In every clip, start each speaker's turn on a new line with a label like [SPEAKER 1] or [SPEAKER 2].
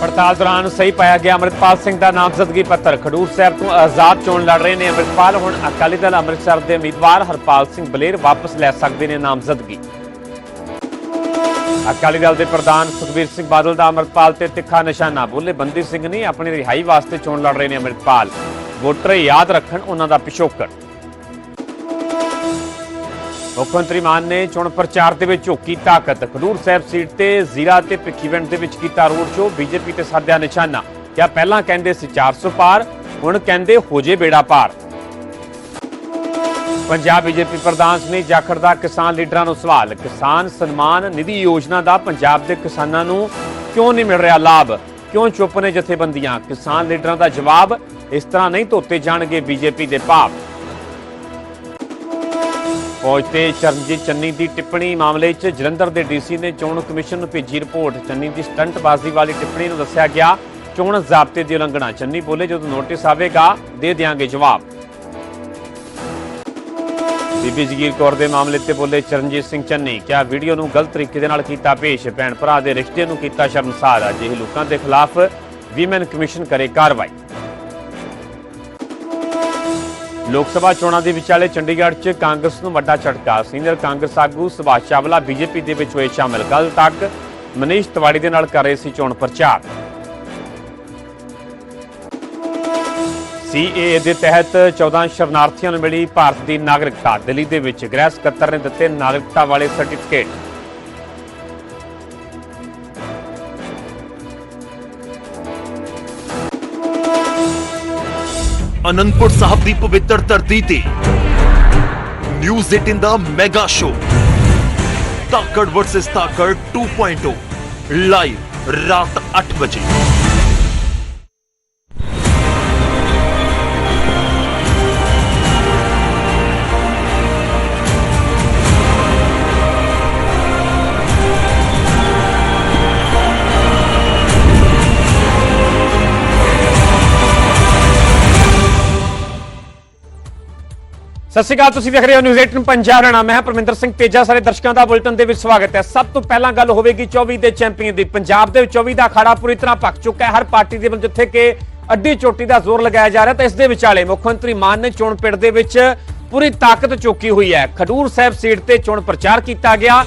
[SPEAKER 1] ਪੜਤਾਲ ਦੌਰਾਨ ਸਹੀ ਪਾਇਆ ਗਿਆ ਅਮਰਿਤਪਾਲ ਸਿੰਘ ਦਾ ਨਾਮਜ਼ਦਗੀ ਪੱਤਰ। ਖਡੂਰ ਸਾਹਿਬ ਤੋਂ ਆਜ਼ਾਦ ਚੋਣ ਲੜ ਰਹੇ ਨੇ ਅਮਰਿਤਪਾਲ। ਹੁਣ ਅਕਾਲੀ ਦਲ ਅੰਮ੍ਰਿਤਸਰ ਦੇ ਉਮੀਦਵਾਰ ਹਰਪਾਲ ਸਿੰਘ ਬਲੇਰ ਵਾਪਸ ਲੈ ਸਕਦੇ ਨੇ ਨਾਮਜ਼ਦਗੀ ਅਕਾਲੀ ਦਲ ਦੇ ਪ੍ਰਧਾਨ ਸੁਖਬੀਰ ਸਿੰਘ ਬਾਦਲ ਦਾ ਅਮਰਪਾਲ ਤੇ ਤਿੱਖਾ ਨਿਸ਼ਾਨਾ। ਬੋਲੇ ਬੰਦੀ ਸਿੰਘ ਨੇ ਆਪਣੀ ਰਿਹਾਈ ਵਾਸਤੇ ਚੋਣ ਲੜ ਰਹੇ ਨੇ ਅਮਰਪਾਲ ਵੋਟਰ ਯਾਦ ਰੱਖਣ ਉਹਨਾਂ ਦਾ ਪਿਛੋਕੜ। ਮੁੱਖ ਮੰਤਰੀ ਮਾਨ ਨੇ ਚੋਣ ਪ੍ਰਚਾਰ ਦੇ ਵਿੱਚ ਝੋਕੀ ਤਾਕਤ। ਖਡੂਰ ਸਾਹਿਬ ਸੀਟ ਤੇ ਜ਼ੀਰਾ ਤੇ ਭਿੱਖੀਵਿੰਡ ਦੇ ਵਿੱਚ ਕੀਤਾ ਰੋਡ ਸ਼ੋਅ। ਬੀਜੇਪੀ ਤੇ ਸਾਧਿਆ ਨਿਸ਼ਾਨਾ। ਕਿਆ ਪਹਿਲਾਂ ਕਹਿੰਦੇ ਸੀ 400 ਪਾਰ, ਹੁਣ ਕਹਿੰਦੇ ਹੋ ਜੇ ਬੇੜਾ ਪਾਰ। ਪੰਜਾਬ ਬੀਜੇਪੀ ਪ੍ਰਧਾਨ ਸੁਨੀਲ ਜਾਖੜ ਦਾ ਕਿਸਾਨ ਲੀਡਰਾਂ ਨੂੰ ਸਵਾਲ। ਕਿਸਾਨ ਸਨਮਾਨ ਨਿਧੀ ਯੋਜਨਾ ਦਾ ਪੰਜਾਬ ਦੇ ਕਿਸਾਨਾਂ ਨੂੰ ਕਿਉਂ ਨਹੀਂ ਮਿਲ ਰਿਹਾ ਲਾਭ? ਕਿਉਂ ਚੁੱਪ ਨੇ ਜਥੇਬੰਦੀਆਂ? ਕਿਸਾਨ ਲੀਡਰਾਂ ਦਾ ਜਵਾਬ ਇਸ ਤਰ੍ਹਾਂ ਨਹੀਂ ਧੋਤੇ ਜਾਣਗੇ ਬੀਜੇਪੀ ਦੇ ਪਾਪ। ਫੌਜ ਤੇ ਚਰਨਜੀਤ ਚੰਨੀ ਦੀ ਟਿੱਪਣੀ ਮਾਮਲੇ 'ਚ ਜਲੰਧਰ ਦੇ ਡੀਸੀ ਨੇ ਚੋਣ ਕਮਿਸ਼ਨ ਨੂੰ ਭੇਜੀ ਰਿਪੋਰਟ। ਚੰਨੀ ਦੀ ਸਟੰਟਬਾਜ਼ੀ ਵਾਲੀ ਟਿੱਪਣੀ ਨੂੰ ਦੱਸਿਆ ਗਿਆ, ਚੋਣ ਜ਼ਾਬਤੇ ਦੀ ਉਲੰਘਣਾ। ਚੰਨੀ ਬੋਲੇ, ਜਦੋਂ ਨੋਟਿਸ ਆਵੇਗਾ, ਦੇ ਦਿਆਂਗੇ ਜਵਾਬ। ਬੀਬੀ ਜਗੀਰ ਕੌਰ ਦੇ ਮਾਮਲੇ ਤੇ ਬੋਲੇ ਚਰਨਜੀਤ ਸਿੰਘ ਚੰਨੀ ਕਿਹਾ ਵੀਡੀਓ ਨੂੰ ਗਲਤ ਤਰੀਕੇ ਦੇ ਨਾਲ ਕੀਤਾ ਪੇਸ਼? ਭੈਣ ਭਰਾ ਦੇ ਰਿਸ਼ਤੇ ਨੂੰ ਕੀਤਾ ਸ਼ਰਮਸਾਰ। ਅਜਿਹੇ ਲੋਕਾਂ ਦੇ ਖਿਲਾਫ ਵੀਮਨ ਕਮਿਸ਼ਨ ਕਰੇ ਕਾਰਵਾਈ। ਲੋਕ ਸਭਾ ਚੋਣਾਂ ਦੇ ਵਿਚਾਲੇ ਚੰਡੀਗੜ੍ਹ 'ਚ ਕਾਂਗਰਸ ਨੂੰ ਵੱਡਾ ਝਟਕਾ। ਸੀਨੀਅਰ ਕਾਂਗਰਸ ਆਗੂ ਸੁਭਾਸ਼ ਚਾਵਲਾ ਬੀਜੇਪੀ ਦੇ ਵਿੱਚ ਹੋਏ ਸ਼ਾਮਲ ਕੱਲ ਤੱਕ ਮਨੀਸ਼ ਤਿਵਾੜੀ ਦੇ ਨਾਲ ਕਰ ਰਹੇ ਸੀ ਚੋਣ ਪ੍ਰਚਾਰ। ਸੀਏਏ ਦੇ ਤਹਿਤ 14 ਸ਼ਰਨਾਰਥੀਆਂ ਨੂੰ ਮਿਲੀ ਭਾਰਤ ਦੀ ਨਾਗਰਿਕਤਾ। ਦਿੱਲੀ ਦੇ ਵਿੱਚ ਗ੍ਰਹਿ ਸਕੱਤਰ ਨੇ ਦਿੱਤੇ ਨਾਗਰਿਕਤਾ ਵਾਲੇ ਸਰਟੀਫਿਕੇਟ।
[SPEAKER 2] ਅਨੰਦਪੁਰ ਸਾਹਿਬ ਦੀ ਪਵਿੱਤਰ ਧਰਤੀ ਤੇ ਨਿਊਜ਼ 18 ਦਾ ਮੈਗਾ ਸ਼ੋ ਤਾਕੜ ਵਰਸਸ ਤਾਕੜ 2.0 ਲਾਈਵ ਰਾਤ 8 ਵਜੇ।
[SPEAKER 1] ਸਤਿ ਸ਼੍ਰੀ ਅਕਾਲ, ਤੁਸੀਂ ਦੇਖ ਰਹੇ ਹੋ ਨਿਊਜ਼ 18 ਪੰਜਾਬ। ਰਣਾ ਮੈਂ ਪਰਮਿੰਦਰ ਸਿੰਘ ਤੇਜਾ। ਸਾਰੇ ਦਰਸ਼ਕਾਂ ਦਾ ਬੁਲਟਨ ਦੇ ਵਿੱਚ ਸਵਾਗਤ ਹੈ। ਸਭ ਤੋਂ ਪਹਿਲਾਂ ਗੱਲ ਹੋਵੇਗੀ 24 ਦੇ ਚੈਂਪੀਅਨ ਦੀ। ਪੰਜਾਬ ਦੇ 24 ਦਾ ਅਖਾੜਾ ਪੂਰੀ ਤਰ੍ਹਾਂ ਪੱਕ ਚੁੱਕਾ ਹੈ। ਹਰ ਪਾਰਟੀ ਦੇ ਵੱਲ ਜਿੱਥੇ ਕਿ ਅੱਡੀ ਚੋਟੀ ਦਾ ਜ਼ੋਰ ਲਗਾਇਆ ਜਾ ਰਿਹਾ, ਤਾਂ ਇਸ ਦੇ ਵਿਚਾਲੇ ਮੁੱਖ ਮੰਤਰੀ ਮਾਨ ਨੇ ਚੋਣ ਪਿੰਡ ਦੇ ਵਿੱਚ ਪੂਰੀ ਤਾਕਤ ਚੁੱਕੀ ਹੋਈ ਹੈ। ਖਡੂਰ ਸਾਹਿਬ ਸੀਟ ਤੇ ਚੋਣ ਪ੍ਰਚਾਰ ਕੀਤਾ ਗਿਆ।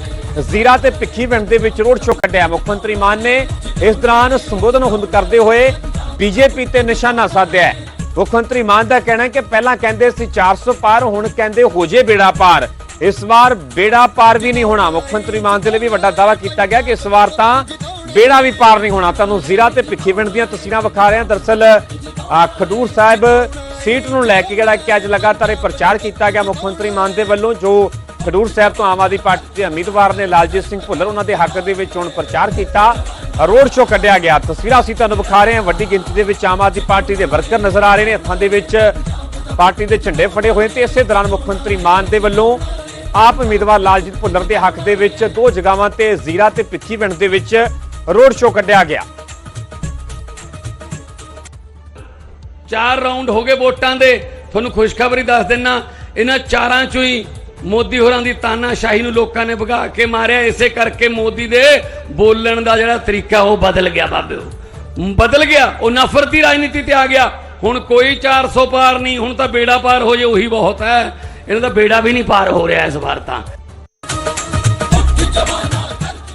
[SPEAKER 1] ਜ਼ੀਰਾ ਤੇ ਭਿੱਖੀਵਿੰਡ ਦੇ ਵਿੱਚ ਰੋਡ ਸ਼ੋਅ ਕੱਢਿਆ। ਮੁੱਖ ਮੰਤਰੀ ਮਾਨ ਨੇ ਇਸ ਦੌਰਾਨ ਸੰਬੋਧਨ ਹੁੰਦ ਕਰਦੇ ਹੋਏ ਬੀਜੇਪੀ ਤੇ ਨਿਸ਼ਾਨਾ ਸਾਧਿਆ ਮੁੱਖ ਮੰਤਰੀ ਮਾਨ ਦਾ ਕਹਿਣਾ ਹੈ ਕਿ ਪਹਿਲਾਂ ਕਹਿੰਦੇ ਸੀ 400 ਪਾਰ, ਹੁਣ ਕਹਿੰਦੇ ਹੋ ਜੇ ਬੇੜਾ ਪਾਰ। ਇਸ ਵਾਰ ਬੇੜਾ ਪਾਰ ਵੀ ਨਹੀਂ ਹੋਣਾ। ਮੁੱਖ ਮੰਤਰੀ ਮਾਨ ਦੇ ਲਈ ਵੀ ਵੱਡਾ ਦਾਅਵਾ ਕੀਤਾ ਗਿਆ ਕਿ ਇਸ ਵਾਰ ਤਾਂ ਬੇੜਾ ਵੀ ਪਾਰ ਨਹੀਂ ਹੋਣਾ। ਤੁਹਾਨੂੰ ਜ਼ੀਰਾ ਤੇ ਭਿੱਖੀਵਿੰਡ ਦੀਆਂ ਤਸਵੀਰਾਂ ਵਿਖਾ ਰਹੇ ਹਾਂ। ਦਰਸਲ ਖਡੂਰ ਸਾਹਿਬ ਸੀਟ ਨੂੰ ਲੈ ਕੇ ਜਿਹੜਾ ਕਿ ਅੱਜ ਲਗਾਤਾਰ ਇਹ ਪ੍ਰਚਾਰ ਕੀਤਾ ਗਿਆ ਮੁੱਖ ਮੰਤਰੀ ਮਾਨ ਦੇ ਵੱਲੋਂ, ਜੋ ਖਡੂਰ ਸਾਹਿਬ ਤੋਂ ਆਮ ਆਦਮੀ ਪਾਰਟੀ ਦੇ ਉਮੀਦਵਾਰ ਨੇ ਲਾਲਜੀਤ ਸਿੰਘ ਭੁੱਲਰ, ਉਹਨਾਂ ਦੇ ਹੱਕ ਦੇ ਵਿੱਚ ਚੋਣ ਪ੍ਰਚਾਰ ਕੀਤਾ। ਰੋਡ ਸ਼ੋਅ ਕੱਢਿਆ ਗਿਆ। ਤਸਵੀਰਾਂ ਅਸੀਂ ਤੁਹਾਨੂੰ ਵਿਖਾ ਰਹੇ ਹਾਂ। ਵੱਡੀ ਗਿਣਤੀ ਦੇ ਵਿੱਚ ਆਮ ਆਦਮੀ ਪਾਰਟੀ ਦੇ ਵਰਕਰ ਨਜ਼ਰ ਆ ਰਹੇ ਨੇ। ਹੱਥਾਂ ਦੇ ਵਿੱਚ ਪਾਰਟੀ ਦੇ ਝੰਡੇ ਫੜੇ ਹੋਏ ਤੇ ਇਸੇ ਦੌਰਾਨ ਮੁੱਖ ਮੰਤਰੀ ਮਾਨ ਦੇ ਵੱਲੋਂ ਆਪ ਉਮੀਦਵਾਰ ਲਾਲਜੀਤ ਭੁੱਲਰ ਦੇ ਹੱਕ ਦੇ ਵਿੱਚ ਦੋ ਜਗ੍ਹਾਵਾਂ ਤੇ ਜ਼ੀਰਾ ਤੇ ਪਿੱਛੀਵਿੰਡ ਦੇ ਵਿੱਚ ਰੋਡ ਸ਼ੋਅ ਕੱਢਿਆ ਗਿਆ।
[SPEAKER 3] ਚਾਰ ਰਾਉਂਡ ਹੋ ਗਏ ਵੋਟਾਂ ਦੇ। ਤੁਹਾਨੂੰ ਖੁਸ਼ਖਬਰੀ ਦੱਸ ਦਿੰਨਾ। ਇਹਨਾਂ ਚਾਰਾਂ ਚੋਂ ਹੀ ਮੋਦੀ ਹੋਰਾਂ ਦੀ ਤਾਨਾਸ਼ਾਹੀ ਨੂੰ ਲੋਕਾਂ ਨੇ ਭਗਾ ਕੇ ਮਾਰਿਆ। ਇਸੇ ਕਰਕੇ ਮੋਦੀ ਦੇ ਬੋਲਣ ਦਾ ਜਿਹੜਾ ਤਰੀਕਾ, ਉਹ ਬਦਲ ਗਿਆ ਬਾਬਿਓ ਬਦਲ ਗਿਆ। ਉਹ ਨਫ਼ਰਤ ਦੀ ਰਾਜਨੀਤੀ ਤੇ ਆ ਗਿਆ। ਹੁਣ ਕੋਈ 400 ਪਾਰ ਨਹੀਂ, ਹੁਣ ਤਾਂ ਬੇੜਾ ਪਾਰ ਹੋ ਜੇ, ਉਹੀ ਬਹੁਤ ਹੈ। ਇਹਨਾਂ ਦਾ ਬੇੜਾ ਵੀ ਨਹੀਂ ਪਾਰ ਹੋ ਰਿਹਾ ਇਸ ਵਾਰ ਤਾਂ।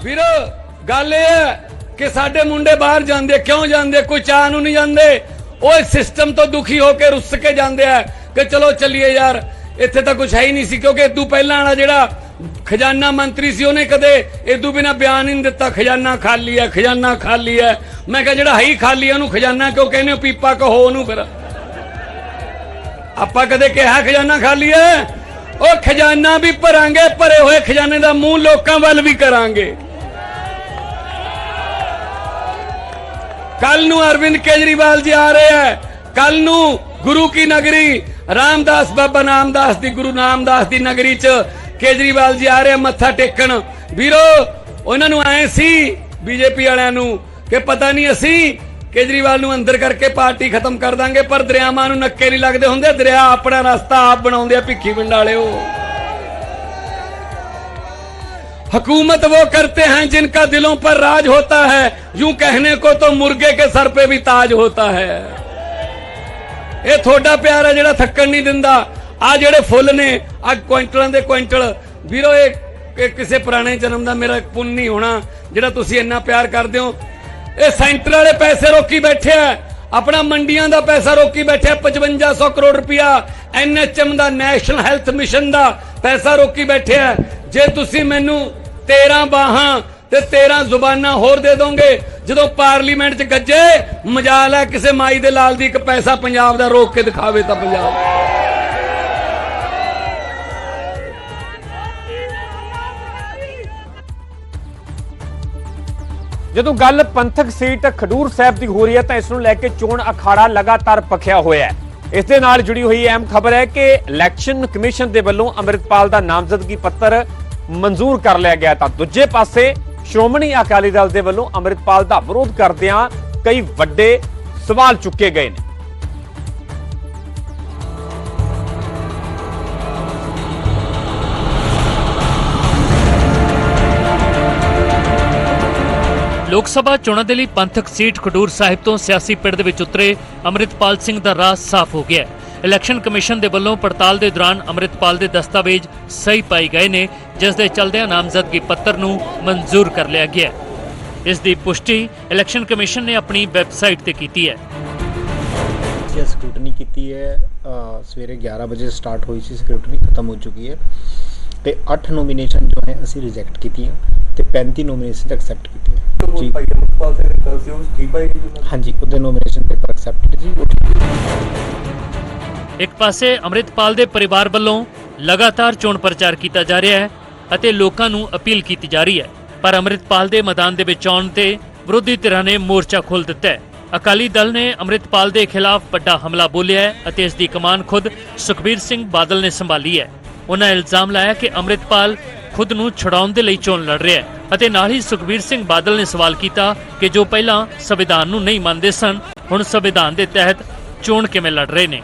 [SPEAKER 3] ਵੀਰ, ਗੱਲ ਇਹ ਹੈ ਕਿ ਸਾਡੇ ਮੁੰਡੇ ਬਾਹਰ ਜਾਂਦੇ, ਕਿਉਂ ਜਾਂਦੇ? ਕੋਈ ਚਾਹ ਨੂੰ ਨਹੀਂ ਜਾਂਦੇ। ਉਹ ਸਿਸਟਮ ਤੋਂ ਦੁਖੀ ਹੋ ਕੇ ਰੁੱਸ ਕੇ ਜਾਂਦੇ ਆ ਕਿ ਚਲੋ, ਚੱਲੀਏ ਯਾਰ। ਇੱਥੇ ਤਾਂ ਕੁਝ ਹੈ ਹੀ ਨਹੀਂ ਸੀ, ਕਿਉਂਕਿ ਇਦੋਂ ਪਹਿਲਾਂ ਵਾਲਾ ਜਿਹੜਾ ਖਜ਼ਾਨਾ ਮੰਤਰੀ ਸੀ, ਉਹਨੇ ਕਦੇ ਇਦੋਂ ਬਿਨਾ ਬਿਆਨ ਹੀ ਨਹੀਂ ਦਿੱਤਾ, ਖਜ਼ਾਨਾ ਖਾਲੀ ਹੈ, ਖਜ਼ਾਨਾ ਖਾਲੀ ਹੈ। ਮੈਂ ਕਿਹਾ ਜਿਹੜਾ ਹੈ ਹੀ ਖਾਲੀ ਹੈ, ਉਹਨੂੰ ਖਜ਼ਾਨਾ ਕਿਉਂ ਕਹਿੰਦੇ ਹੋ ਪੀਪਾ ਕਹੋ ਉਹਨੂੰ ਫਿਰ? ਆਪਾਂ ਕਦੇ ਕਿਹਾ ਖਜ਼ਾਨਾ ਖਾਲੀ ਹੈ? ਉਹ ਖਜ਼ਾਨਾ ਵੀ ਭਰਾਂਗੇ, ਭਰੇ ਹੋਏ ਖਜ਼ਾਨੇ ਦਾ ਮੂੰਹ ਲੋਕਾਂ ਵੱਲ ਵੀ ਕਰਾਂਗੇ। ਕੱਲ ਨੂੰ ਅਰਵਿੰਦ ਕੇਜਰੀਵਾਲ ਜੀ ਆ ਰਹੇ ਹੈ ਕੱਲ ਨੂੰ ਗੁਰੂ ਕੀ ਨਗਰੀ ਰਾਮਦਾਸ ਬਾਬਾ ਨਾਮਦਾਸ ਦੀ, ਗੁਰੂ ਨਾਮਦਾਸ ਦੀ ਨਗਰੀ ਚ ਕੇਜਰੀਵਾਲ ਜੀ ਆ ਰਹੇ ਮੱਥਾ ਟੇਕਣ। ਵੀਰੋ, ਉਹਨਾਂ ਨੂੰ ਆਏ ਸੀ ਬੀਜੇਪੀ ਵਾਲਿਆਂ ਨੂੰ ਕਿ ਪਤਾ ਨਹੀਂ ਅਸੀਂ ਕੇਜਰੀਵਾਲ ਨੂੰ ਅੰਦਰ ਕਰਕੇ ਪਾਰਟੀ ਖਤਮ ਕਰ ਦਾਂਗੇ, ਪਰ ਦਰਿਆਵਾਂ ਨੂੰ ਨੱਕੇ ਨਹੀਂ ਲੱਗਦੇ ਹੁੰਦੇ। ਦਰਿਆ ਆਪਣਾ ਰਸਤਾ ਆਪ ਬਣਾਉਂਦੇ ਆ ਭਿੱਖੀ ਪਿੰਡ ਵਾਲਿਓ। ਹਕੂਮਤ ਉਹ ਕਰਤੇ ਹੈ ਜਿਨ੍ਹਾਂ ਦਿਲੋਂ ਪਰ ਰਾਜ ਹੋਤਾ ਹੈ। ਯੂੰ ਕਹਨੇ ਕੋ ਤੋ ਮੁਰਗੇ ਕੇ ਸਰ ਪੇ ਵੀ ਤਾਜ ਹੋਤਾ ਹੈ। ਇਹ ਤੁਹਾਡਾ ਪਿਆਰ ਹੈ ਜਿਹੜਾ ਥੱਕਣ ਨਹੀਂ ਦਿੰਦਾ। ਆ ਜਿਹੜੇ ਫੁੱਲ ਨੇ ਆ ਕੁਇੰਟਲਾਂ ਦੇ ਕੁਇੰਟਲ ਵੀਰੋ, ਇਹ ਕਿਸੇ ਪੁਰਾਣੇ ਜਨਮ ਦਾ ਮੇਰਾ ਪੁੰਨ ਨਹੀਂ ਹੋਣਾ, ਜਿਹੜਾ ਤੁਸੀਂ ਇੰਨਾ ਪਿਆਰ ਕਰਦੇ ਹੋ। ਇਹ ਸੈਂਟਰ ਵਾਲੇ ਪੈਸੇ ਰੋਕੀ ਬੈਠੇ ਆ। ਆਪਣਾ ਮੰਡੀਆਂ ਦਾ ਪੈਸਾ ਰੋਕੀ ਬੈਠੇ ਆ 5500 ਕਰੋੜ ਰੁਪਇਆ। ਐਨਐਚਐਮ ਦਾ, ਨੈਸ਼ਨਲ ਹੈਲਥ ਮਿਸ਼ਨ ਦਾ ਪੈਸਾ ਰੋਕੀ ਬੈਠੇ ਆ। ਜੇ ਤੁਸੀਂ ਮੈਨੂੰ 13 ਬਾਹਾਂ ਤੇ 13 ਜ਼ੁਬਾਨਾਂ ਹੋਰ ਦੇ ਦੋਗੇ। ਜਦੋਂ ਪਾਰਲੀਮੈਂਟ 'ਚ ਗੱਜੇ, ਮਜਾਲ ਹੈ ਕਿਸੇ ਮਾਈ ਦੇ ਲਾਲ ਦੀ ਇੱਕ ਪੈਸਾ ਪੰਜਾਬ ਦਾ ਰੋਕ ਕੇ ਦਿਖਾਵੇ ਤਾਂ ਪੰਜਾਬ।
[SPEAKER 1] ਜਦੋਂ ਗੱਲ ਪੰਥਕ ਸੀਟ ਖਡੂਰ ਸਾਹਿਬ ਦੀ ਹੋ ਰਹੀ ਹੈ ਤਾਂ ਇਸ ਨੂੰ ਲੈ ਕੇ ਚੋਣ ਅਖਾੜਾ ਲਗਾਤਾਰ ਪਖਿਆ ਹੋਇਆ ਹੈ। ਇਸ ਦੇ ਨਾਲ ਜੁੜੀ ਹੋਈ ਅਹਿਮ ਖਬਰ ਹੈ ਕਿ ਇਲੈਕਸ਼ਨ ਕਮਿਸ਼ਨ ਦੇ ਵੱਲੋਂ ਅੰਮ੍ਰਿਤਪਾਲ ਦਾ ਨਾਮਜ਼ਦਗੀ ਪੱਤਰ ਮਨਜ਼ੂਰ ਕਰ ਲਿਆ ਗਿਆ ਤਾਂ ਦੂਜੇ ਪਾਸੇ ਸ਼੍ਰੋਮਣੀ ਅਕਾਲੀ ਦਲ ਦੇ ਵੱਲੋਂ ਅੰਮ੍ਰਿਤਪਾਲ ਦਾ ਵਿਰੋਧ ਕਰਦਿਆਂ ਕਈ ਵੱਡੇ ਸਵਾਲ ਚੁੱਕੇ ਗਏ ਨੇ।
[SPEAKER 4] ਲੋਕ ਸਭਾ ਚੋਣਾਂ ਦੇ ਲਈ ਪੰਥਕ ਸੀਟ ਖਡੂਰ ਸਾਹਿਬ ਤੋਂ ਸਿਆਸੀ ਪਿੜ ਦੇ ਵਿੱਚ ਉਤਰੇ ਅੰਮ੍ਰਿਤਪਾਲ ਸਿੰਘ ਦਾ ਰਾਹ ਸਾਫ਼ ਹੋ ਗਿਆ ਹੈ। ਇਲੈਕਸ਼ਨ ਕਮਿਸ਼ਨ ਦੇ ਵੱਲੋਂ ਪੜਤਾਲ ਦੇ ਦੌਰਾਨ ਅੰਮ੍ਰਿਤਪਾਲ ਦੇ ਦਸਤਾਵੇਜ਼ ਸਹੀ ਪਾਏ ਗਏ ਨੇ ਜਿਸ ਦੇ ਚਲਦਿਆਂ ਨਾਮਜ਼ਦਗੀ ਪੱਤਰ ਨੂੰ ਮਨਜ਼ੂਰ ਕਰ ਲਿਆ ਗਿਆ ਹੈ। ਇਸ ਦੀ ਪੁਸ਼ਟੀ ਇਲੈਕਸ਼ਨ ਕਮਿਸ਼ਨ ਨੇ ਆਪਣੀ ਵੈਬਸਾਈਟ ਤੇ ਕੀਤੀ ਹੈ।
[SPEAKER 5] ਅਸੀਂ ਸਕ੍ਰੂਟਨੀ ਕੀਤੀ ਹੈ। ਸਵੇਰੇ 11 ਵਜੇ ਸਟਾਰਟ ਹੋਈ ਸੀ ਸਕ੍ਰੂਟਨੀ ਖਤਮ ਹੋ ਚੁੱਕੀ ਹੈ। ਤੇ 8 ਨੋਮੀਨੇਸ਼ਨ ਜੋ ਹੈ ਅਸੀਂ ਰਿਜੈਕਟ ਕੀਤੀਆਂ ਤੇ 35 ਨੋਮੀਨੇਸ਼ਨ ਐਕਸੈਪਟ ਕੀਤੀਆਂ ਜੀ। ਹਾਂਜੀ ਉਹਦੇ ਨੋਮੀਨੇਸ਼ਨ ਪੇਪਰ ਐਕਸੈਪਟਡ ਜੀ। ਉਹ ਠੀਕ ਹੈ।
[SPEAKER 4] ਇੱਕ ਪਾਸੇ ਅੰਮ੍ਰਿਤਪਾਲ ਦੇ ਪਰਿਵਾਰ ਵੱਲੋਂ ਲਗਾਤਾਰ ਚੋਣ ਪ੍ਰਚਾਰ ਕੀਤਾ ਜਾ ਰਿਹਾ ਹੈ ਅਤੇ ਲੋਕਾਂ ਨੂੰ ਅਪੀਲ ਕੀਤੀ ਜਾ ਰਹੀ ਹੈ। ਪਰ ਅੰਮ੍ਰਿਤਪਾਲ ਦੇ ਮੈਦਾਨ ਦੇ ਵਿੱਚ ਆਉਣ ਤੇ ਵਿਰੋਧੀ ਧਿਰਾਂ ਨੇ ਮੋਰਚਾ ਖੋਲ ਦਿੱਤਾ ਹੈ। ਅਕਾਲੀ ਦਲ ਨੇ ਅੰਮ੍ਰਿਤਪਾਲ ਦੇ ਖਿਲਾਫ ਵੱਡਾ ਹਮਲਾ ਬੋਲਿਆ ਹੈ ਅਤੇ ਇਸ ਦੀ ਕਮਾਨ ਖੁਦ ਸੁਖਬੀਰ ਸਿੰਘ ਬਾਦਲ ਨੇ ਸੰਭਾਲੀ ਹੈ। ਉਹਨਾਂ ਇਲਜ਼ਾਮ ਲਾਇਆ ਕਿ ਅੰਮ੍ਰਿਤਪਾਲ ਖੁਦ ਨੂੰ ਛੁਡਾਉਣ ਦੇ ਲਈ ਚੋਣ ਲੜ ਰਿਹਾ ਹੈ ਅਤੇ ਨਾਲ ਹੀ ਸੁਖਬੀਰ ਸਿੰਘ ਬਾਦਲ ਨੇ ਸਵਾਲ ਕੀਤਾ ਕਿ ਜੋ ਪਹਿਲਾਂ ਸੰਵਿਧਾਨ ਨੂੰ ਨਹੀਂ ਮੰਨਦੇ ਸਨ, ਹੁਣ ਸੰਵਿਧਾਨ ਦੇ ਤਹਿਤ ਚੋਣ ਕਿਵੇਂ ਲੜ ਰਹੇ ਨੇ।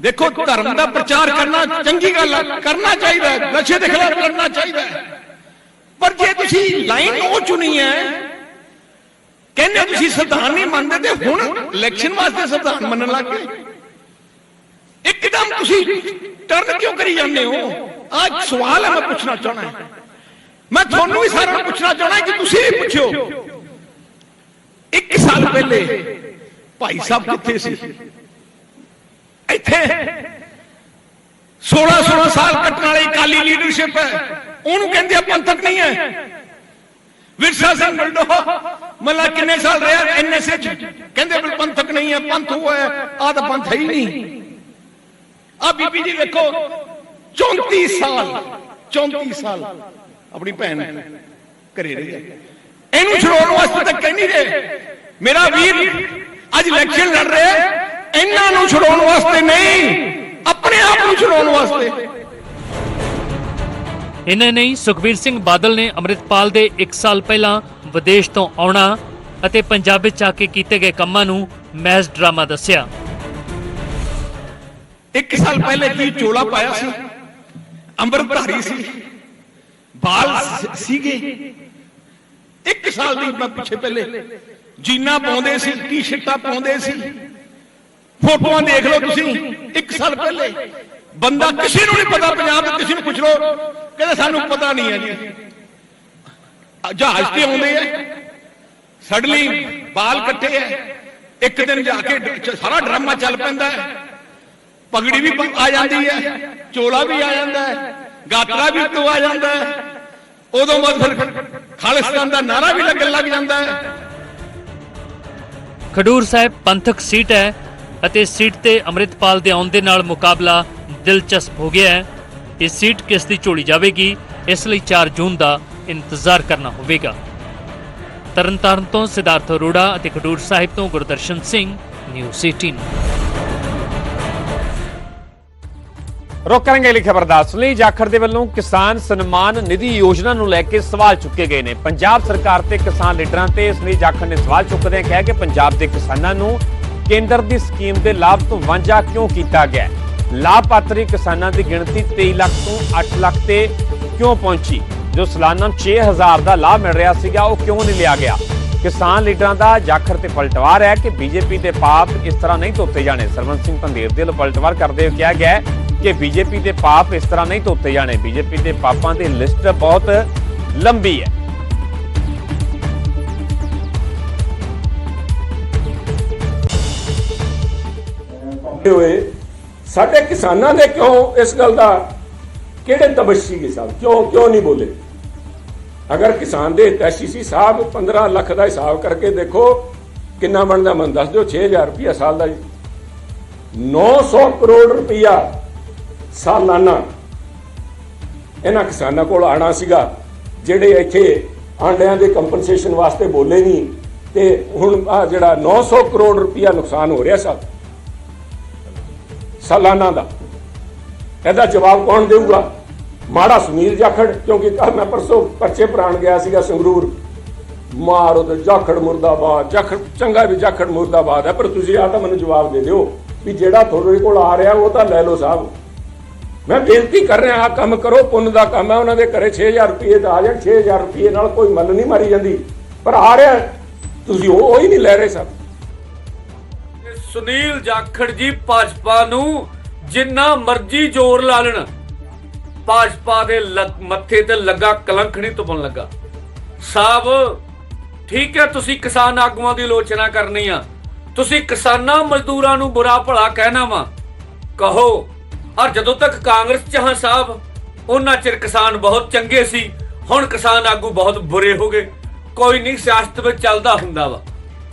[SPEAKER 6] ਦੇਖੋ ਧਰਮ ਦਾ ਪ੍ਰਚਾਰ ਕਰਨਾ ਚੰਗੀ ਗੱਲ ਹੈ ਕਰਨਾ ਚਾਹੀਦਾ ਹੈ ਨਸ਼ੇ ਦੇ ਖਿਲਾਫ ਲੜਨਾ ਚਾਹੀਦਾ ਹੈ। ਪਰ ਜੇ ਤੁਸੀਂ ਲਾਈਨ ਉਹ ਚੁਣੀ ਹੈ ਕਹਿੰਦੇ ਤੁਸੀਂ ਸੰਵਿਧਾਨ ਨਹੀਂ ਮੰਨਦੇ ਤੇ ਹੁਣ ਇਲੈਕਸ਼ਨ ਵਾਸਤੇ ਸੰਵਿਧਾਨ ਮੰਨਣ ਲੱਗ ਗਏ। ਇੱਕਦਮ ਤੁਸੀਂ ਟਰਨ ਕਿਉਂ ਕਰੀ ਜਾਂਦੇ ਹੋ? ਅੱਜ ਸਵਾਲ ਹੈ ਮੈਂ ਪੁੱਛਣਾ ਚਾਹਣਾ ਮੈਂ ਤੁਹਾਨੂੰ ਵੀ ਸਾਰਿਆਂ ਨੂੰ ਪੁੱਛਣਾ ਚਾਹਣਾ ਕਿ ਤੁਸੀਂ ਵੀ ਪੁੱਛਿਓ। ਇੱਕ ਸਾਲ ਪਹਿਲੇ ਭਾਈ ਸਾਹਿਬ ਕਿੱਥੇ ਸੀ? 16 16 ਸਾਲ ਕੱਟਣ ਵਾਲੀ ਕਾਲੀ ਲੀਡਰਸ਼ਿਪ ਹੈ। ਉਹਨੂੰ ਕਹਿੰਦੇ ਆ ਪੰਥਕ ਨਹੀਂ ਹੈ। ਵਿਰਸਾ ਸਿੰਘ ਬਲਡੋ ਮੱਲਾ ਕਿੰਨੇ ਸਾਲ ਰਿਹਾ? ਐਨਐਸਏ ਚ ਕਹਿੰਦੇ ਬਲ ਪੰਥਕ ਨਹੀਂ ਹੈ, ਪੰਥ ਉਹ ਹੈ, ਆਹ ਤਾਂ ਪੰਥ ਹੈ ਹੀ ਨਹੀਂ। ਆ ਬੀਬੀ ਜੀ ਦੇਖੋ 34 ਸਾਲ 34 ਸਾਲ ਆਪਣੀ ਭੈਣ ਘਰੇ ਰਹੀ ਹੈ ਇਹਨੂੰ ਛਡਾਉਣ ਵਾਸਤੇ ਤਾਂ ਕਹਿ ਨਹੀਂ ਰਹੇ। ਮੇਰਾ ਵੀਰ, ਅੱਜ ਇਲੈਕਸ਼ਨ ਲੜ ਰਿਹਾ ਨੂੰ ਛਡਾਉਣ ਵਾਸਤੇ ਨਹੀਂ। ਆਪਣੇ ਆਪ ਨੂੰ ਛਡਾਉਣ ਵਾਸਤੇ।
[SPEAKER 4] ਇੰਨੇ ਨਹੀਂ ਸੁਖਬੀਰ ਸਿੰਘ ਬਾਦਲ ਨੇ ਅੰਮ੍ਰਿਤਪਾਲ ਦੇ 1 ਸਾਲ ਪਹਿਲਾਂ ਵਿਦੇਸ਼ ਤੋਂ ਆਉਣਾ ਅਤੇ ਪੰਜਾਬ ਵਿੱਚ ਆ ਕੇ ਕੀਤੇ ਗਏ ਕੰਮਾਂ ਨੂੰ ਮੈਸ ਡਰਾਮਾ ਦੱਸਿਆ।
[SPEAKER 6] ਇੱਕ ਸਾਲ ਪਹਿਲੇ ਕੀ ਚੋਲਾ ਪਾਇਆ ਸੀ? ਅੰਮ੍ਰਿਤਧਾਰੀ ਸੀ। ਬਾਲ ਸੀਗੇ। ਇੱਕ ਸਾਲ ਦੀ ਮੈਂ ਪਿੱਛੇ ਪਹਿਲੇ। ਜੀਨਾ ਪਾਉਂਦੇ ਸੀ ਟੀ-ਸ਼ਰਟਾਂ ਪਾਉਂਦੇ ਸੀ। ਫੋਟੋਆਂ ਦੇਖ ਲਓ ਤੁਸੀਂ। ਇੱਕ ਸਾਲ ਪਹਿਲੇ ਬੰਦਾ ਕਿਸੇ ਨੂੰ ਨਹੀਂ ਪਤਾ, ਪੰਜਾਬ ਦੇ ਕਿਸੇ ਨੂੰ ਪੁੱਛ ਲਓ। ਕਹਿੰਦੇ ਸਾਨੂੰ ਪਤਾ ਨਹੀਂ ਹੈ ਜੀ। ਜਹਾਜ਼ ਤੇ ਆਉਂਦੇ ਆ। ਸਡਲੀ ਬਾਲ ਕੱਟੇ ਆ। ਇੱਕ ਦਿਨ ਜਾ ਕੇ ਸਾਰਾ ਡਰਾਮਾ ਚੱਲ ਪੈਂਦਾ ਹੈ। ਪਗੜੀ ਵੀ ਆ ਜਾਂਦੀ ਹੈ। ਚੋਲਾ ਵੀ ਆ ਜਾਂਦਾ ਹੈ। ਗਾਤਰਾ ਵੀ ਤੋਂ ਆ ਜਾਂਦਾ ਹੈ। ਉਦੋਂ ਬਾਅਦ ਫਿਰ ਖਾਲਿਸਤਾਨ ਦਾ ਨਾਰਾ ਵੀ ਲੱਗਣ ਲੱਗ ਜਾਂਦਾ ਹੈ।
[SPEAKER 4] ਖਡੂਰ ਸਾਹਿਬ ਪੰਥਕ ਸੀਟ ਹੈ। ਅਤੇ ਸੀਟ ਤੇ ਅੰਮ੍ਰਿਤਪਾਲ ਦੇ ਆਉਣ ਦੇ ਨਾਲ ਮੁਕਾਬਲਾ ਦਿਲਚਸਪ ਹੋ ਗਿਆ ਹੈ। ਇਹ ਸੀਟ ਕਿਸ ਦੀ ਝੋਲੀ ਜਾਵੇਗੀ, ਇਸ ਲਈ 4 ਜੂਨ ਦਾ ਇੰਤਜ਼ਾਰ ਕਰਨਾ ਹੋਵੇਗਾ। ਤਰਨਤਾਰਨ ਤੋਂ ਸਿਧਾਰਥ ਅਰੋੜਾ ਅਤੇ ਖਡੂਰ ਸਾਹਿਬ ਤੋਂ ਗੁਰਦਰਸ਼ਨ ਸਿੰਘ, ਨਿਊਜ਼ 18
[SPEAKER 1] ਰੁਕ ਕਰਾਂਗੇ ਅਗਲੀ ਖਬਰ ਦਾ ਸੁਨੀਲ ਜਾਖੜ ਦੇ ਵੱਲੋਂ ਕਿਸਾਨ ਸਨਮਾਨ ਨਿਧੀ ਯੋਜਨਾ ਨੂੰ ਲੈ ਕੇ ਸਵਾਲ ਚੁੱਕੇ ਗਏ ਨੇ। ਪੰਜਾਬ ਸਰਕਾਰ ਤੇ ਕਿਸਾਨ ਲੀਡਰਾਂ ਤੇ ਸੁਨੀਲ ਜਾਖੜ ਨੇ ਸਵਾਲ ਚੁੱਕਦਿਆਂ ਕਿਹਾ ਕਿ ਪੰਜਾਬ ਦੇ ਕਿਸਾਨਾਂ ਨੂੰ ਕੇਂਦਰ ਦੀ ਸਕੀਮ ਦੇ ਲਾਭ ਤੋਂ ਵਾਂਝਾ ਕਿਉਂ ਕੀਤਾ ਗਿਆ? ਲਾਭਪਾਤਰੀ ਕਿਸਾਨਾਂ ਦੀ ਗਿਣਤੀ 23 ਲੱਖ ਤੋਂ 8 ਲੱਖ ਤੇ ਕਿਉਂ ਪਹੁੰਚੀ? ਜੋ ਸਾਲਾਨਾ 6000 ਦਾ ਲਾਭ ਮਿਲ ਰਿਹਾ ਸੀਗਾ, ਉਹ ਕਿਉਂ ਨਹੀਂ ਲਿਆ ਗਿਆ? ਕਿਸਾਨ ਲੀਡਰਾਂ ਦਾ ਜਾਖਰ ਤੇ ਪਲਟਵਾਰ ਹੈ ਕਿ ਬੀਜੇਪੀ ਦੇ ਪਾਪ ਇਸ ਤਰ੍ਹਾਂ ਨਹੀਂ ਧੋਤੇ ਜਾਣੇ। ਸਰਵਨ ਸਿੰਘ ਪੰਦੇਰ ਦੇ ਵੱਲੋਂ ਪਲਟਵਾਰ ਕਰਦੇ ਹੋਏ ਕਿਹਾ ਗਿਆ ਹੈ ਕਿ ਬੀਜੇਪੀ ਦੇ ਪਾਪ ਇਸ ਤਰ੍ਹਾਂ ਨਹੀਂ ਧੋਤੇ ਜਾਣੇ। ਬੀਜੇਪੀ ਦੇ ਪਾਪਾਂ ਦੀ ਲਿਸਟ ਬਹੁਤ ਲੰਬੀ ਹੈ।
[SPEAKER 7] ਹੋਏ ਸਾਡੇ ਕਿਸਾਨਾਂ ਦੇ ਕਿਉਂ ਇਸ ਗੱਲ ਦਾ ਕਿਹੜੇ ਤਬਸ਼ ਸੀਗੇ ਸਾਹਿਬ ਕਿਉਂ ਕਿਉਂ ਨਹੀਂ ਬੋਲੇ? ਅਗਰ ਕਿਸਾਨ ਦੇ ਹਿਤੈਸ਼ੀ ਸੀ ਸਾਹਿਬ 15 ਲੱਖ ਦਾ ਹਿਸਾਬ ਕਰਕੇ ਦੇਖੋ, ਕਿੰਨਾ ਬਣਦਾ ਮਨ ਦੱਸ ਦਿਓ 6000 ਰੁਪਇਆ ਸਾਲ ਦਾ ਜੀ। 900 ਕਰੋੜ ਰੁਪਇਆ ਸਾਲਾਨਾ ਇਹਨਾਂ ਕਿਸਾਨਾਂ ਕੋਲ ਆਣਾ ਸੀਗਾ, ਜਿਹੜੇ ਇੱਥੇ ਆਂਡਿਆਂ ਦੇ ਕੰਪਨਸੇਸ਼ਨ ਵਾਸਤੇ ਬੋਲੇ ਨਹੀਂ ਤੇ ਹੁਣ ਆ ਜਿਹੜਾ 900 ਕਰੋੜ ਰੁਪਇਆ ਨੁਕਸਾਨ ਹੋ ਰਿਹਾ ਸਾਹਿਬ ਸਾਲਾਨਾ ਦਾ। ਇਹਦਾ ਜਵਾਬ ਕੌਣ ਦੇਊਗਾ? ਮਾੜਾ ਸੁਨੀਲ ਜਾਖੜ, ਕਿਉਂਕਿ ਕੱਲ ਮੈਂ ਪਰਸੋਂ ਪਰਚੇ ਪ੍ਰਾਣ ਗਿਆ ਸੀਗਾ ਸੰਗਰੂਰ। ਮਾਰੋ ਤੇ ਜਾਖੜ ਮੁਰਦਾਬਾਦ। ਜਾਖੜ ਚੰਗਾ ਵੀ ਜਾਖੜ ਮੁਰਦਾਬਾਦ ਹੈ, ਪਰ ਤੁਸੀਂ ਆ ਤਾਂ ਮੈਨੂੰ ਜਵਾਬ ਦੇ ਦਿਓ ਵੀ ਜਿਹੜਾ ਤੁਹਾਡੇ ਕੋਲ ਆ ਰਿਹਾ, ਉਹ ਤਾਂ ਲੈ ਲਓ ਸਾਹਿਬ। ਮੈਂ ਬੇਨਤੀ ਕਰ ਰਿਹਾ ਆ ਕੰਮ ਕਰੋ, ਪੁੰਨ ਦਾ ਕੰਮ ਹੈ, ਉਹਨਾਂ ਦੇ ਘਰੇ 6000 ਰੁਪਏ ਦਾ ਆ ਜਾਣ 6000 ਰੁਪਏ ਨਾਲ ਕੋਈ ਮੱਲ ਨਹੀਂ ਮਾਰੀ ਜਾਂਦੀ। ਪਰ ਆ ਰਿਹਾ ਤੁਸੀਂ ਉਹ ਉਹ ਹੀ ਨਹੀਂ ਲੈ ਰਹੇ ਸਾਹਿਬ।
[SPEAKER 8] ਸੁਨੀਲ ਜਾਖੜ ਜੀ ਭਾਜਪਾ ਨੂੰ ਜਿੰਨਾ ਮਰਜ਼ੀ ਜ਼ੋਰ ਲਾ ਲੈਣ, ਭਾਜਪਾ ਦੇ ਲੱਗ- ਮੱਥੇ ਤੇ ਲੱਗਾ ਕਲੰਕ ਨਹੀਂ ਤੁਪਣ ਲੱਗਾ। ਸਾਹਿਬ ਠੀਕ ਹੈ, ਤੁਸੀਂ ਕਿਸਾਨ ਆਗੂਆਂ ਦੀ ਆਲੋਚਨਾ ਕਰਨੀ ਆ। ਤੁਸੀਂ ਕਿਸਾਨਾਂ ਮਜ਼ਦੂਰਾਂ ਨੂੰ ਬੁਰਾ ਭਲਾ ਕਹਿਣਾ ਵਾ। ਕਹੋ, ਔਰ ਜਦੋਂ ਤੱਕ ਕਾਂਗਰਸ ਚ ਹਾਂ ਸਾਹਿਬ ਉਹਨਾਂ ਚਿਰ ਕਿਸਾਨ ਬਹੁਤ ਚੰਗੇ ਸੀ, ਹੁਣ ਕਿਸਾਨ ਆਗੂ ਬਹੁਤ ਬੁਰੇ ਹੋ ਗਏ। ਕੋਈ ਨਹੀਂ, ਸਿਆਸਤ ਵਿੱਚ ਚੱਲਦਾ ਹੁੰਦਾ ਵਾ।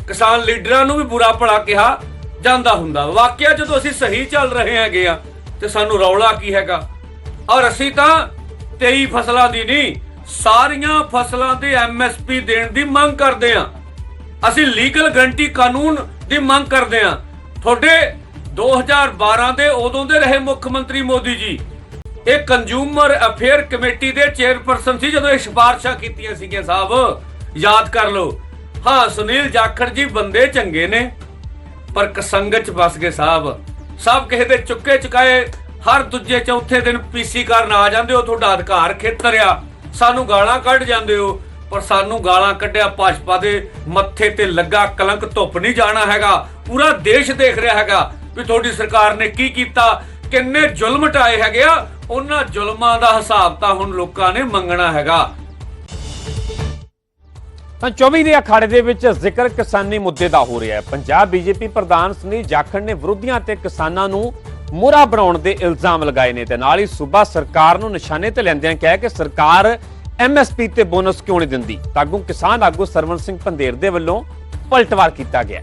[SPEAKER 8] ਕਿਸਾਨ ਲੀਡਰਾਂ ਨੂੰ ਵੀ ਬੁਰਾ ਭਲਾ ਕਿਹਾ ਜਾਂਦਾ ਹੁੰਦਾ। ਵਾਕਿਆ ਜਦੋਂ ਅਸੀਂ ਸਹੀ ਚੱਲ ਰਹੇ ਹੈਗੇ ਆ, ਤੇ ਸਾਨੂੰ ਰੌਲਾ ਕੀ ਹੈਗਾ? ਔਰ ਅਸੀਂ ਤਾਂ 23 ਫਸਲਾਂ ਦੀ ਨਹੀਂ, ਸਾਰੀਆਂ ਫਸਲਾਂ ਦੇ ਐਮਐਸਪੀ ਦੇਣ ਦੀ ਮੰਗ ਕਰਦੇ ਆ। ਅਸੀਂ ਲੀਗਲ ਗਰੰਟੀ ਕਾਨੂੰਨ ਦੀ ਮੰਗ ਕਰਦੇ ਆ। ਤੁਹਾਡੇ 2012 ਦੇ ਉਦੋਂ ਦੇ ਰਹੇ ਮੁੱਖ ਮੰਤਰੀ ਮੋਦੀ ਜੀ, ਇਹ ਕੰਜ਼ਿਊਮਰ ਅਫੇਅਰ ਕਮੇਟੀ ਦੇ ਚੇਅਰਪਰਸਨ ਸੀ ਜਦੋਂ ਇਹ ਸਿਫਾਰਸ਼ਾਂ ਕੀਤੀਆਂ ਸੀਗੀਆਂ, ਸਾਹਿਬ। ਯਾਦ ਕਰ ਲਓ। ਹਾਂ, ਸੁਨੀਲ ਜਾਖੜ ਜੀ ਬੰਦੇ ਚੰਗੇ ਨੇ। ਪਰ ਕਸੰਗਤ ਚ ਫਸ ਗਏ ਸਾਹਿਬ। ਸਭ ਕਿਸੇ ਦੇ ਚੁੱਕੇ ਚੁਕਾਏ, ਹਰ ਦੂਜੇ ਚੌਥੇ ਦਿਨ ਪੀਸੀ ਕਰਨ ਆ ਜਾਂਦੇ ਹੋ, ਤੁਹਾਡਾ ਅਧਿਕਾਰ ਖੇਤਰ ਆ। ਸਾਨੂੰ ਗਾਲਾਂ ਕੱਢ ਜਾਂਦੇ ਹੋ, ਪਰ ਸਾਨੂੰ ਗਾਲਾਂ ਕੱਢਿਆ ਭਾਜਪਾ ਦੇ ਮੱਥੇ ਤੇ ਲੱਗਾ ਕਲੰਕ, ਧੁੱਪ ਨਹੀਂ ਜਾਣਾ ਹੈਗਾ। ਪੂਰਾ ਦੇਸ਼ ਦੇਖ ਰਿਹਾ ਹੈਗਾ ਵੀ ਤੁਹਾਡੀ ਸਰਕਾਰ ਨੇ ਕੀ ਕੀਤਾ, ਕਿੰਨੇ ਜ਼ੁਲਮ ਢਾਏ ਹੈਗੇ ਆ। ਉਹਨਾਂ ਜ਼ੁਲਮਾਂ ਦਾ ਹਿਸਾਬ ਤਾਂ ਹੁਣ ਲੋਕਾਂ ਨੇ ਮੰਗਣਾ ਹੈਗਾ।
[SPEAKER 1] ਤਾਂ 24 ਦੇ ਅਖਾੜੇ ਦੇ ਵਿੱਚ ਜ਼ਿਕਰ ਕਿਸਾਨੀ ਮੁੱਦੇ ਦਾ ਹੋ ਰਿਹਾ ਹੈ। ਪੰਜਾਬ ਬੀਜੇਪੀ ਪ੍ਰਧਾਨ ਸੁਨੀਲ ਜਾਖੜ ਨੇ ਵਿਰੋਧੀਆਂ ਤੇ ਕਿਸਾਨਾਂ ਨੂੰ ਮੋਹਰਾ ਬਣਾਉਣ ਦੇ ਇਲਜ਼ਾਮ ਲਗਾਏ ਨੇ ਤੇ ਨਾਲ ਹੀ ਸੂਬਾ ਸਰਕਾਰ ਨੂੰ ਨਿਸ਼ਾਨੇ ਤੇ ਲੈਂਦਿਆਂ ਕਿਹਾ ਕਿ ਸਰਕਾਰ ਐਮਐਸਪੀ ਤੇ ਬੋਨਸ ਕਿਉਂ ਨਹੀਂ ਦਿੰਦੀ? ਤਾਗੂ ਕਿਸਾਨ ਆਗੂ ਸਰਵਨ ਸਿੰਘ ਪੰਦੇਰ ਦੇ ਵੱਲੋਂ ਪਲਟਵਾਰ ਕੀਤਾ ਗਿਆ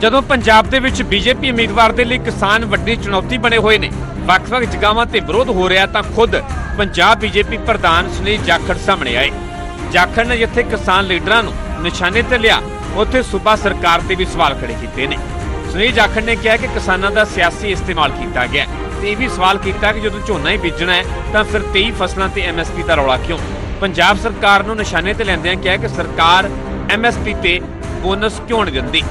[SPEAKER 1] ਜਦੋਂ ਪੰਜਾਬ ਦੇ ਵਿੱਚ ਬੀਜੇਪੀ ਉਮੀਦਵਾਰ ਦੇ ਲਈ ਕਿਸਾਨ ਵੱਡੀ ਚੁਣੌਤੀ ਬਣੇ ਹੋਏ ਨੇ, ਵੱਖ-ਵੱਖ ਜਗ੍ਹਾਵਾਂ ਤੇ ਵਿਰੋਧ ਹੋ ਰਿਹਾ ਤਾਂ ਖੁਦ ਪੰਜਾਬ ਬੀਜੇਪੀ ਪ੍ਰਧਾਨ ਸੁਨੀਲ ਜਾਖੜ ਸਾਹਮਣੇ ਆਏ। ਜਾਖੜ ਨੇ ਜਿੱਥੇ ਕਿਸਾਨ ਲੀਡਰਾਂ ਨੂੰ ਨਿਸ਼ਾਨੇ ਤੇ ਲਿਆ, ਉੱਥੇ ਸੂਬਾ ਸਰਕਾਰ ਤੇ ਵੀ ਸਵਾਲ ਖੜੇ ਕੀਤੇ ਨੇ। ਸੁਨੀਲ ਜਾਖੜ ਨੇ ਕਿਹਾ ਕਿ ਕਿਸਾਨਾਂ ਦਾ ਸਿਆਸੀ ਇਸਤੇਮਾਲ ਕੀਤਾ ਗਿਆ ਤੇ ਇਹ ਵੀ ਸਵਾਲ ਕੀਤਾ ਕਿ ਜਦੋਂ ਝੋਨਾ ਹੀ ਬੀਜਣਾ ਹੈ, ਤਾਂ ਫਿਰ 23 ਫਸਲਾਂ ਤੇ ਐਮਐਸਪੀ ਦਾ ਰੌਲਾ ਕਿਉਂ? ਪੰਜਾਬ ਸਰਕਾਰ ਨੂੰ ਨਿਸ਼ਾਨੇ ਤੇ ਲੈਂਦਿਆਂ ਕਿਹਾ ਕਿ ਸਰਕਾਰ ਐਮਐਸਪੀ ਤੇ ਬੋਨਸ ਕਿਉਂ ਨਹੀਂ ਦਿੰਦੀ?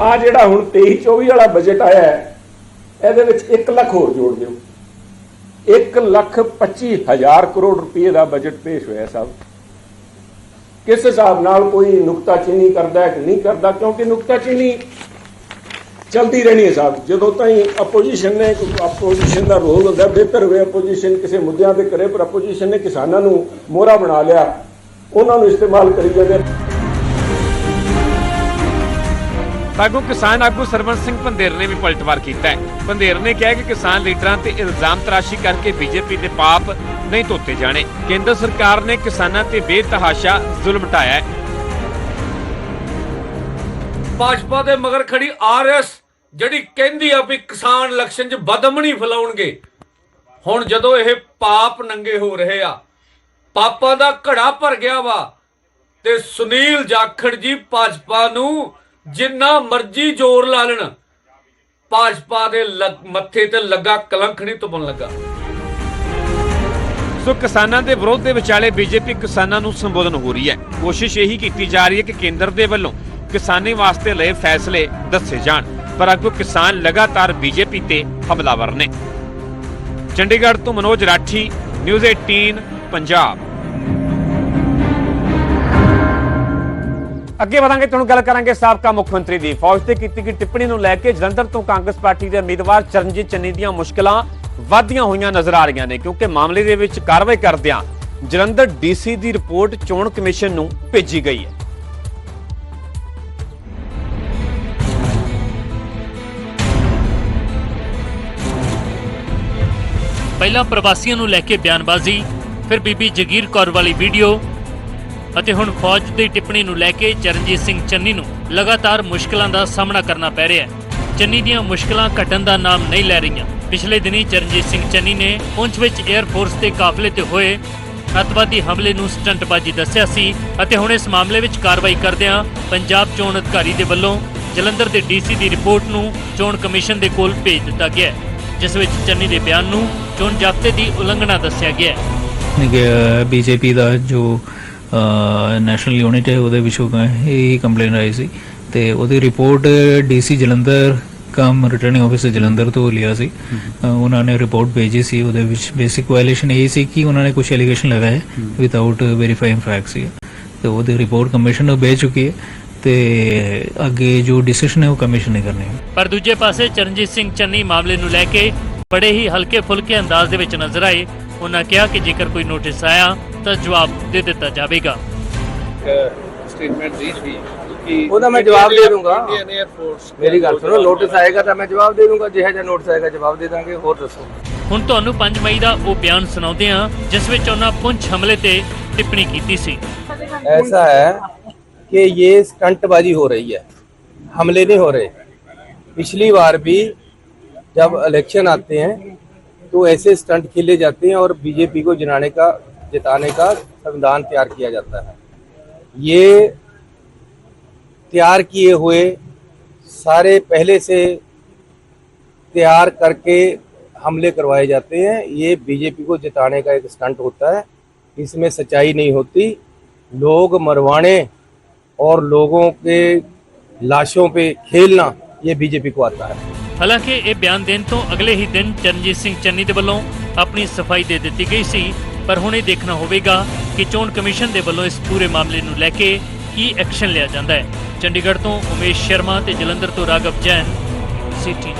[SPEAKER 7] ਆ ਜਿਹੜਾ ਹੁਣ 23 24 ਵਾਲਾ ਬਜਟ ਆਇਆ ਹੈ, ਇਹਦੇ ਵਿੱਚ 1 ਲੱਖ ਹੋਰ ਜੋੜ ਦਿਓ। 1 ਲੱਖ 25 ਹਜ਼ਾਰ ਕਰੋੜ ਰੁਪਏ ਦਾ ਬਜਟ ਪੇਸ਼ ਹੋਇਆ ਸਾਹਿਬ। ਕਿਸ ਹਿਸਾਬ ਨਾਲ ਕੋਈ ਨੁਕਤਾਚੀਨੀ ਕਰਦਾ ਕਿ ਨਹੀਂ ਕਰਦਾ, ਕਿਉਂਕਿ ਨੁਕਤਾਚੀਨੀ ਚਲਦੀ ਰਹਿਣੀ ਹੈ ਸਾਹਿਬ। ਜਦੋਂ ਤਾਈਂ ਆਪੋਜੀਸ਼ਨ ਨੇ ਆਪੋਜੀਸ਼ਨ ਦਾ ਰੋਲ ਹੁੰਦਾ, ਬਿਹਤਰ ਹੋਵੇ ਆਪੋਜੀਸ਼ਨ ਕਿਸੇ ਮੁੱਦਿਆਂ ਤੇ ਕਰੇ ਪਰ ਆਪੋਜੀਸ਼ਨ ਨੇ ਕਿਸਾਨਾਂ ਨੂੰ ਮੋਹਰਾ ਬਣਾ ਲਿਆ। ਉਹਨਾਂ ਨੂੰ ਇਸਤੇਮਾਲ ਕਰੀ ਜਾਂਦੇ।
[SPEAKER 1] ਤਾਗੂ ਕਿਸਾਨ ਆਗੂ ਸਰਵਨ ਸਿੰਘ ਪੰਦੇਰ ਨੇ ਵੀ ਪਲਟਵਾਰ ਕੀਤਾ ਹੈ। ਪੰਦੇਰ ਨੇ ਕਿਹਾ ਕਿ ਕਿਸਾਨ ਲੀਡਰਾਂ ਤੇ ਇਲਜ਼ਾਮ ਤਰਾਸ਼ੀ ਕਰਕੇ ਬੀਜੇਪੀ ਦੇ ਪਾਪ ਨਹੀਂ ਧੋਤੇ ਜਾਣੇ। ਕੇਂਦਰ ਸਰਕਾਰ ਨੇ ਕਿਸਾਨਾਂ ਤੇ ਬੇਤਹਾਸ਼ਾ ਜ਼ੁਲਮ ਢਾਇਆ ਹੈ।
[SPEAKER 8] ਭਾਜਪਾ ਦੇ ਮਗਰ ਖੜੀ ਆਰਐਸ ਜਿਹੜੀ ਕਹਿੰਦੀ ਆ ਵੀ ਕਿਸਾਨ ਇਲੈਕਸ਼ਨ 'ਚ ਬਦਮਣੀ ਫਲਾਉਣਗੇ। ਹੁਣ ਜਦੋਂ ਇਹ ਪਾਪ ਨੰਗੇ ਹੋ ਰਹੇ ਆ, ਪਾਪਾਂ ਦਾ ਘੜਾ ਭਰ ਗਿਆ ਵਾ, ਤੇ ਸੁਨੀਲ ਜਾਖੜ ਜੀ ਭਾਜਪਾ ਨੂੰ ਜਿੰਨਾ ਮਰਜ਼ੀ ਜ਼ੋਰ ਲਾ ਲੈਣ, ਭਾਜਪਾ ਦੇ ਮੱਥੇ ਤੇ ਲੱਗਾ ਕਲੰਕ ਨਹੀਂ ਤੁਪਣ ਲੱਗਾ।
[SPEAKER 1] ਸੋ ਕਿਸਾਨਾਂ ਦੇ ਵਿਰੋਧ ਦੇ ਵਿਚਾਲੇ ਬੀਜੇਪੀ ਕਿਸਾਨਾਂ ਨੂੰ ਸੰਬੋਧਨ ਹੋ ਰਹੀ ਹੈ। ਕੋਸ਼ਿਸ਼ ਇਹੀ ਕੀਤੀ ਜਾ ਰਹੀ ਹੈ ਕਿ ਕੇਂਦਰ ਦੇ ਵੱਲੋਂ ਕਿਸਾਨੀ ਵਾਸਤੇ ਲਏ ਫੈਸਲੇ ਦੱਸੇ ਜਾਣ, ਪਰ ਅੱਗੋਂ ਕਿਸਾਨ ਲਗਾਤਾਰ ਬੀਜੇਪੀ ਤੇ ਹਮਲਾਵਰ ਨੇ। ਚੰਡੀਗੜ੍ਹ ਤੋਂ ਮਨੋਜ ਰਾਠੀ, ਨਿਊਜ਼ 18 ਪੰਜਾਬ। ਅੱਗੇ ਵਧਾਂਗੇ, ਤੁਹਾਨੂੰ ਗੱਲ ਕਰਾਂਗੇ ਸਾਬਕਾ ਮੁੱਖ ਮੰਤਰੀ ਦੀ। ਫੌਜ ਤੇ ਕੀਤੀ ਗਈ ਟਿੱਪਣੀ ਨੂੰ ਲੈ ਕੇ ਜਲੰਧਰ ਤੋਂ ਕਾਂਗਰਸ ਪਾਰਟੀ ਦੇ ਉਮੀਦਵਾਰ ਚਰਨਜੀਤ ਚੰਨੀ ਦੀਆਂ ਮੁਸ਼ਕਲਾਂ ਵਧਦੀਆਂ ਹੋਈਆਂ ਨਜ਼ਰ ਆ ਰਹੀਆਂ ਨੇ, ਕਿਉਂਕਿ ਮਾਮਲੇ ਦੇ ਵਿੱਚ ਕਾਰਵਾਈ ਕਰਦਿਆਂ ਜਲੰਧਰ ਡੀਸੀ ਦੀ ਰਿਪੋਰਟ ਚੋਣ ਕਮਿਸ਼ਨ ਨੂੰ ਭੇਜੀ ਗਈ ਹੈ।
[SPEAKER 4] ਪਹਿਲਾਂ ਪ੍ਰਵਾਸੀਆਂ ਨੂੰ ਲੈ ਕੇ ਬਿਆਨਬਾਜ਼ੀ, ਫਿਰ ਬੀਬੀ ਜਗੀਰ ਕੌਰ ਵਾਲੀ ਵੀਡੀਓ ਅਤੇ ਹੁਣ ਫੌਜ ਦੀ ਟਿੱਪਣੀ ਨੂੰ ਲੈ ਕੇ ਚਰਨਜੀਤ ਸਿੰਘ ਚੰਨੀ ਨੂੰ ਲਗਾਤਾਰ ਮੁਸ਼ਕਲਾਂ ਦਾ ਸਾਹਮਣਾ ਕਰਨਾ ਪੈ ਰਿਹਾ ਹੈ। ਚੰਨੀ ਦੀਆਂ ਮੁਸ਼ਕਲਾਂ ਘਟਣ ਦਾ ਨਾਮ ਨਹੀਂ ਲੈ ਰਹੀਆਂ। ਪਿਛਲੇ ਦਿਨੀ ਚਰਨਜੀਤ ਸਿੰਘ ਚੰਨੀ ਨੇ ਪੁੰਛ ਵਿੱਚ 에ਅਰ ਫੋਰਸ ਦੇ ਕਾਫਲੇ ਤੇ ਹੋਏ ਅੱਤਵਾਦੀ ਹਮਲੇ ਨੂੰ ਸਟੰਟਬਾਜ਼ੀ ਦੱਸਿਆ ਸੀ ਅਤੇ ਹੁਣ ਇਸ ਮਾਮਲੇ ਵਿੱਚ ਕਾਰਵਾਈ ਕਰਦਿਆਂ ਪੰਜਾਬ ਚੋਣ ਅਧਿਕਾਰੀ ਦੇ ਵੱਲੋਂ ਜਲੰਧਰ ਦੇ ਡੀਸੀ ਦੀ ਰਿਪੋਰਟ ਨੂੰ ਚੋਣ ਕਮਿਸ਼ਨ ਦੇ ਕੋਲ ਭੇਜ ਦਿੱਤਾ ਗਿਆ ਹੈ, ਜਿਸ ਵਿੱਚ ਚੰਨੀ ਦੇ ਬਿਆਨ ਨੂੰ ਚੋਣ ਜ਼ਾਬਤੇ ਦੀ ਉਲੰਘਣਾ ਦੱਸਿਆ ਗਿਆ ਹੈ।
[SPEAKER 9] ਬੀਜੇਪੀ ਦਾ ਜੋ ਨੈਸ਼ਨਲ ਯੂਨਿਟ ਹੈ ਉਹਦੇ ਵਿੱਚੋਂ ਇਹ ਕੰਪਲੇਨ ਆਈ ਸੀ ਤੇ ਉਹਦੀ report DC Jalandhar cum returning officer Jalandhar ਤੋਂ ਲਿਆ ਸੀ। ਉਹਨਾਂ ਨੇ ਰਿਪੋਰਟ ਭੇਜੀ ਸੀ ਉਹਦੇ ਵਿੱਚ ਬੇਸਿਕ ਵਾਇਲੇਸ਼ਨ ਇਹ ਸੀ ਕਿ ਉਹਨਾਂ ਨੇ ਕੁਝ ਐਲੀਗੇਸ਼ਨ ਲਗਾਏ ਵਿਦਆਊਟ ਵੈਰੀਫਾਈਂਗ ਫੈਕਟਸ ਸੀ। ਤੇ ਉਹਦੀ ਰਿਪੋਰਟ ਕਮਿਸ਼ਨ ਨੂੰ ਭੇਜ ਚੁੱਕੀ ਹੈ ਤੇ ਅੱਗੇ ਜੋ ਡਿਸੀਜਨ ਹੈ ਉਹ ਕਮਿਸ਼ਨ ਨੇ ਕਰਨੇ ਹੈ।
[SPEAKER 4] ਪਰ ਦੂਜੇ ਪਾਸੇ ਚਰਨਜੀਤ ਸਿੰਘ ਚੰਨੀ ਮਾਮਲੇ ਨੂੰ ਲੈ ਕੇ ਬੜੇ ਹੀ ਹਲਕੇ ਫੁਲਕੇ ਅੰਦਾਜ਼ ਦੇ ਵਿੱਚ ਨਜ਼ਰ ਆਏ। ਉਹਨਾਂ ਕਿਹਾ ਕਿ ਜੇਕਰ ਕੋਈ ਨੋਟਿਸ ਆਇਆ ਤਾਂ ਜਵਾਬ ਦੇ ਦਿੱਤਾ ਜਾਵੇਗਾ। ਹੁਣ ਤੁਹਾਨੂੰ 5 ਮਈ ਦਾ ਉਹ ਬਿਆਨ ਸੁਣਾਉਂਦੇ ਹਾਂ ਜਿਸ ਵਿੱਚ ਉਹਨਾਂ ਪੁੰਛ ਹਮਲੇ ਤੇ ਟਿੱਪਣੀ ਕੀਤੀ ਸੀ।
[SPEAKER 10] ਐਸਾ ਹੈ कि ये स्टंटबाजी हो रही है हमले नहीं हो रहे पिछली बार भी जब इलेक्शन आते हैं तो ऐसे स्टंट खेले जाते हैं और बीजेपी को जिताने का जिताने का संविधान तैयार किया जाता है। ये तैयार किए हुए सारे पहले से तैयार करके हमले करवाए जाते हैं। ये बीजेपी को जिताने का एक स्टंट होता है। इसमें सच्चाई नहीं होती। लोग मरवाने और लोगों के लाशों पे खेलना ये बीजेपी को आता है।
[SPEAKER 4] ਹਾਲਾਂਕਿ ਇਹ ਬਿਆਨ ਦੇਣ ਤੋਂ ਅਗਲੇ ਹੀ ਦਿਨ ਚਰਨਜੀਤ ਸਿੰਘ ਚੰਨੀ ਦੇ ਵੱਲੋਂ ਆਪਣੀ ਸਫ਼ਾਈ ਦੇ ਦਿੱਤੀ ਗਈ ਸੀ, ਪਰ ਹੁਣ ਇਹ ਦੇਖਣਾ ਹੋਵੇਗਾ ਕਿ ਚੋਣ ਕਮਿਸ਼ਨ ਦੇ ਵੱਲੋਂ ਇਸ ਪੂਰੇ ਮਾਮਲੇ ਨੂੰ ਲੈ ਕੇ ਕੀ ਐਕਸ਼ਨ ਲਿਆ ਜਾਂਦਾ ਹੈ। ਚੰਡੀਗੜ੍ਹ ਤੋਂ ਉਮੇਸ਼ ਸ਼ਰਮਾ ਤੇ ਜਲੰਧਰ ਤੋਂ ਰਾਘਵ ਜੈਨ, ਸਿਟੀ